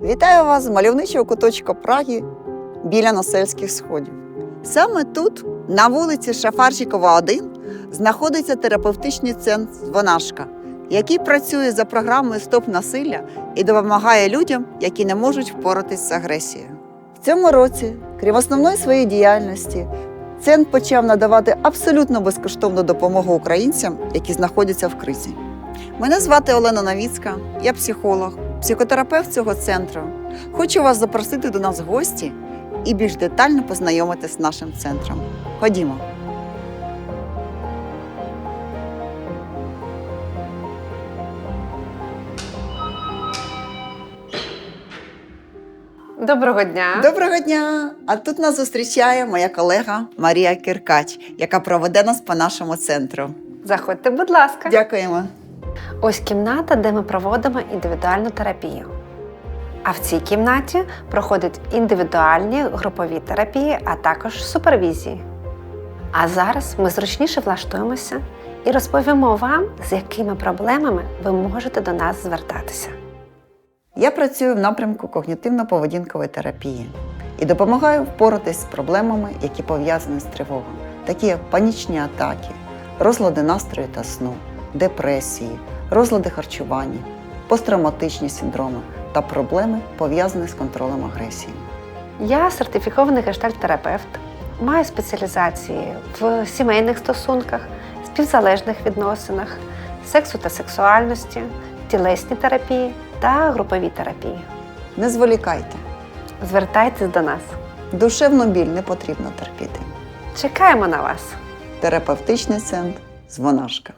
Вітаю вас з мальовничого куточка Праги біля Носельських сходів. Саме тут, на вулиці Шафарчикова, 1, знаходиться терапевтичний центр Звонашка, який працює за програмою Стоп насилля і допомагає людям, які не можуть впоратись з агресією. В цьому році, крім основної своєї діяльності, центр почав надавати абсолютно безкоштовну допомогу українцям, які знаходяться в кризі. Мене звати Олена Новіцька, я психолог, психотерапевт цього центру. Хочу вас запросити до нас в гості і більш детально познайомитися з нашим центром. Ходімо. Доброго дня. Доброго дня! А тут нас зустрічає моя колега Марія Киркач, яка проведе нас по нашому центру. Заходьте, будь ласка. Дякуємо. Ось кімната, де ми проводимо індивідуальну терапію. А в цій кімнаті проходять індивідуальні групові терапії, а також супервізії. А зараз ми зручніше влаштуємося і розповімо вам, з якими проблемами ви можете до нас звертатися. Я працюю в напрямку когнітивно-поведінкової терапії і допомагаю впоратись з проблемами, які пов'язані з тривогою, такі як панічні атаки, розлади настрою та сну, депресії, розлади харчування, посттравматичні синдроми та проблеми, пов'язані з контролем агресії. Я сертифікований гештальт-терапевт, маю спеціалізації в сімейних стосунках, співзалежних відносинах, сексу та сексуальності, тілесній терапії та груповій терапії. Не зволікайте, Звертайтесь до нас. душевну біль не потрібно терпіти. Чекаємо на вас! Терапевтичний центр Звонашка.